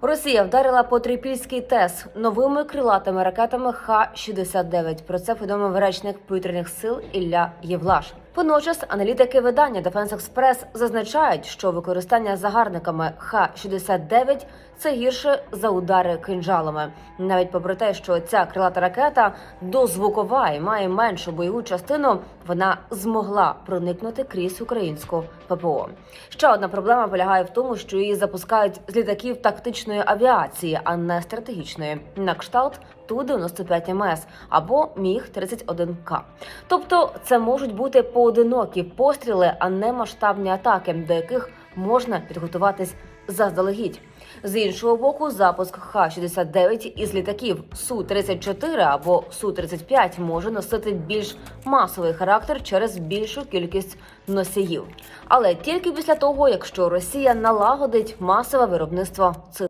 Росія вдарила по трипільський ТЕС новими крилатими ракетами Х-69. Про це повідомив речник повітряних сил Ілля Євлаш. Водночас аналітики видання Defense Express зазначають, що використання загарбниками Х-69 це гірше за удари кинджалами. Навіть попри те, що ця крилата ракета дозвукова і має меншу бойову частину, вона змогла проникнути крізь українську ППО. Ще одна проблема полягає в тому, що її запускають з літаків тактичної авіації, а не стратегічної, на кшталт Ту-95 МС або Міг 31 К. Тобто, це можуть бути поодинокі постріли, а не масштабні атаки, до яких можна підготуватись заздалегідь. З іншого боку, запуск Х-69 із літаків Су-34 або Су-35 може носити більш масовий характер через більшу кількість носіїв, але тільки після того, якщо Росія налагодить масове виробництво цих